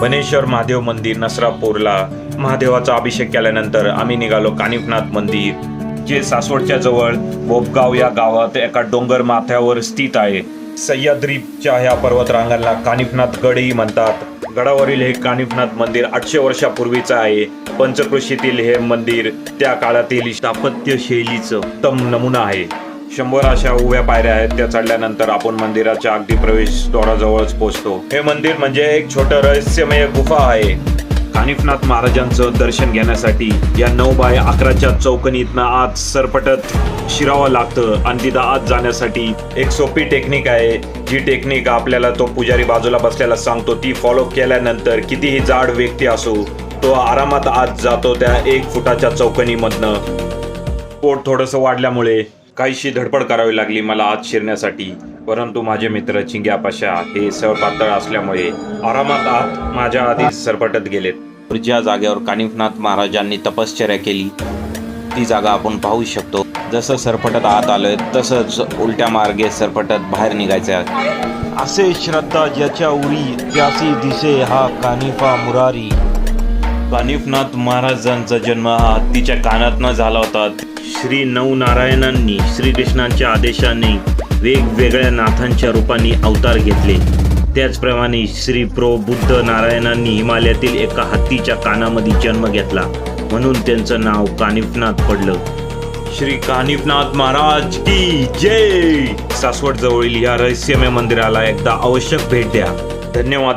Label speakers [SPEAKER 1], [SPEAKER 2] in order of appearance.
[SPEAKER 1] बनेश्वर महादेव मंदिर नसरापूरला महादेवाचा अभिषेक केल्यानंतर आम्ही निघालो कानिफनाथ मंदिर जे सासवडच्या जवळ बोपगाव या गावात एका डोंगर माथ्यावर स्थित आहे. सह्याद्रीच्या ह्या पर्वतरांगांना कानिफनाथ गडही म्हणतात. गडावरील हे कानिफनाथ मंदिर आठशे वर्षापूर्वीचं आहे. पंचकृषीतील हे मंदिर त्या काळातील स्थापत्य शैलीचं उत्तम नमुना आहे. शंभर अशा उभ्या पायऱ्या आहेत त्या चढल्यानंतर आपण मंदिराच्या अगदी प्रवेशद्वाराजवळच पोहोचतो. हे मंदिर म्हणजे एक छोटं रहस्यमय गुफा आहे. कानिफनाथ महाराजांचं दर्शन घेण्यासाठी या नऊ बाय अकराच्या चौकणीतनं आत सरपटत शिरावं लागतं आणि तिथं आत जाण्यासाठी एक सोपी टेक्निक आहे. जी टेक्निक आपल्याला तो पुजारी बाजूला बसलेला सांगतो ती फॉलो केल्यानंतर कितीही जाड व्यक्ती असो तो आरामात आत जातो त्या एक फुटाच्या चौकणीमधनं पोट थोडंसं वाढल्यामुळे काहीशी धडपड करावी लागली मला आत शिरण्यासाठी. परंतु माझे मित्र चिंग्या पाशा हे सळपातळ असल्यामुळे आरामात आत माझ्या आधी सरपटत गेलेत. ज्या जागेवर कानिफनाथ महाराजांनी तपश्चर्या केली. ती जागा आपण पाहू शकतो. जसं सरपटत आत आलोय तसंच उलट्या मार्गे सरपटत बाहेर निघायचं आहे.
[SPEAKER 2] असे श्रद्धा ज्याच्या उरी त्यासी दिसे हा कानिफा मुरारी.
[SPEAKER 1] कानिफनाथ महाराजांचा जन्म हा हत्तीच्या कानातनं झाला होता. श्री नवनारायणांनी श्रीकृष्णांच्या आदेशाने वेगवेगळ्या नाथांच्या रूपाने अवतार घेतले. त्याचप्रमाणे श्री प्रो बुद्ध नारायणांनी हिमालयातील एका हत्तीच्या कानामध्ये जन्म घेतला. म्हणून त्यांचं नाव कानिफनाथ पडलं. श्री कानिफनाथ महाराज की जय! सासवड जवळील या रहस्यमय मंदिराला एकदा आवश्यक भेट द्या. धन्यवाद.